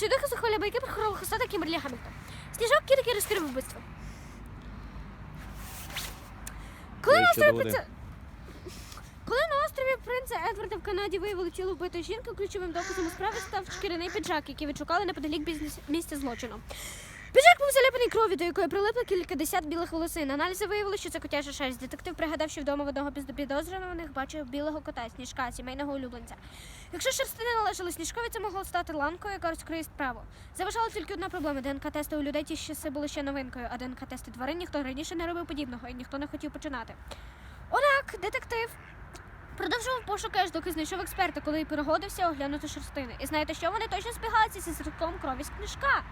Чудоха захваля байки про хорового хвоста Кімберлі Хамільтон. Сніжок Кірки розкрив вбивство. Коли на острові принца... Коли на острові принца Едварда в Канаді виявили тіло вбитої жінки, ключовим доказом у справі став шкіряний піджак, який відшукали неподалік бізнес- місця злочину. Піджак був заляпаний кров'ю, до якої прилипло кількадесят білих волосин. Аналізи виявили, що це котяча шерсть. Детектив пригадав, що вдома в одного підозрюваних бачив білого кота, сніжка, сімейного улюбленця. Якщо шерстини належали сніжкові, це могло стати ланкою, яка розкриє справу. Заважала тільки одна проблема: ДНК-тести у людей ті часи були ще новинкою, а ДНК-тести тварин ніхто раніше не робив подібного і ніхто не хотів починати. Однак детектив продовжував пошуки, аж доки знайшов експерта, коли й перегодився оглянути шерстини. І знаєте, що вони точно збігаються зі зразком крові з книжка.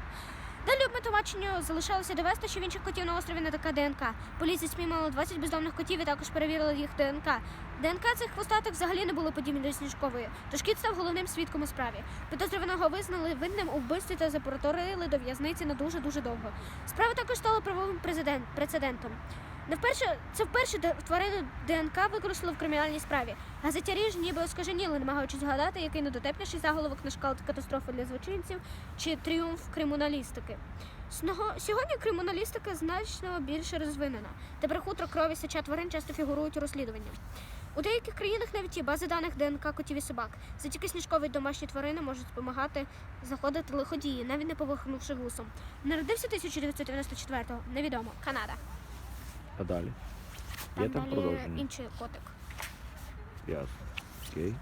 Далі обмитуваченню залишалося довести, що в інших котів на острові не така ДНК. Поліція спіймала 20 бездомних котів і також перевірила їх ДНК. ДНК цих хвостатих взагалі не було подібні до сніжкової, тож кіт став головним свідком у справі. Підозрюваного визнали винним у вбивстві та запороторили до в'язниці на дуже дуже довго. Справа також стала правовим прецедентом. Не вперше це вперше тварину ДНК використали в кримінальній справі. Газетярі ж ніби оскаженіли, намагаючись згадати, який недотепніший заголовок на шкал катастрофи для злочинців чи тріумф криміналістики. Сьогодні криміналістика значно більше розвинена. Тепер хутро крові сеча тварин часто фігурують у розслідуванні. У деяких країнах навіть є бази даних ДНК котів і собак. Завдяки сніжкові домашні тварини можуть допомагати знаходити лиходії, навіть не повихнувши вусом. Народився 1994-го, невідомо. Канада. А далі? Там Є там далі продовження? інший котик. Ясно. Окей.